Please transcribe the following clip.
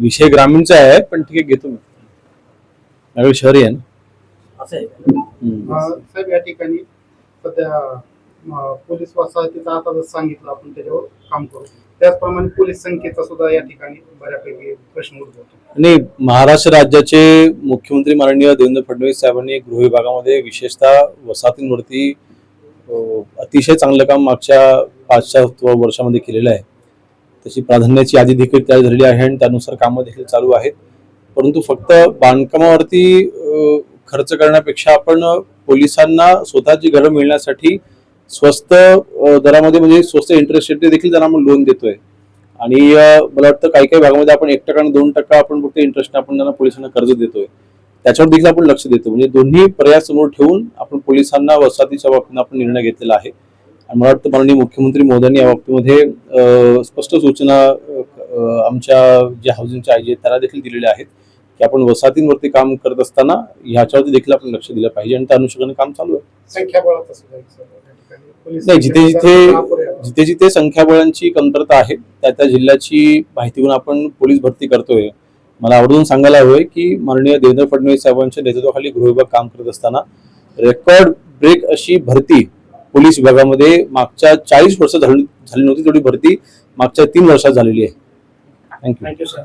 विषय ग्रामीणचा आहे पण ठीक आहे घेतो मी. माझ्याकडे शहरी आहे ना असं आहे. हम्म. साहेब या ठिकाणी सध्या अं, पोलीस वसाहतीचा आता जसं सांगितलं आपण त्याच्यावर काम करू. त्याचप्रमाणे पोलीस संख्येचा सुद्धा या ठिकाणी बऱ्यापैकी प्रश्न उद्भवतो. आणि महाराष्ट्र राज्याचे मुख्यमंत्री माननीय देवेंद्र फडणवीस साहेबांनी गृह विभागामध्ये विशेषतः वसाहतींवरती अं, अतिशय चांगलं काम मागच्या पाच सहा वर्षामध्ये केलेलं आहे. तशी प्राधान्याची यादी देखील तयार झालेली आहे आणि त्यानुसार कामं देखील चालू आहेत. परंतु फक्त बांधकामावरती खर्च करण्यापेक्षा आपण पोलिसांना स्वतःची घरं मिळण्यासाठी स्वस्त दरामध्ये म्हणजे स्वस्त इंटरेस्ट रेट देखील त्यांना आपण लोन देतोय. आणि मला वाटतं काही काही भागामध्ये आपण एक टक्का आणि दोन टक्का आपण फक्त इंटरेस्ट आपण त्यांना पोलिसांना कर्ज देतोय. त्याच्यावर देखील आपण लक्ष देतो. म्हणजे दोन्ही पर्याय समोर ठेवून आपण पोलिसांना वसाहतीच्या बाबतीनं आपण निर्णय घेतलेला आहे. मला वाटतं माननीय मुख्यमंत्री मोदयांनी या बाबतीमध्ये स्पष्ट सूचना आमच्या जे हाऊसिंगचे आय आहेत त्याला देखील दिलेल्या आहेत की आपण वसाहतींवरती काम करत असताना ह्याच्यावरती देखील आपण लक्ष दिलं पाहिजे आणि त्या अनुषंगाने काम चालू आहे नाही जिथे जिथे. जिथे जिथे संख्याबळांची कमतरता आहे त्या त्या जिल्ह्याची माहिती घेऊन आपण पोलीस भरती करतोय मला आवर्जून सांगायला हवंय की माननीय देवेंद्र फडणवीस साहेबांच्या नेतृत्वाखाली गृह विभाग काम करत असताना रेकॉर्ड ब्रेक अशी भरती पोलीस विभागामध्ये मागच्या चाळीस वर्ष झाली झाली नव्हती तेवढी भरती मागच्या तीन वर्षात झालेली आहे. Thank you thank you sir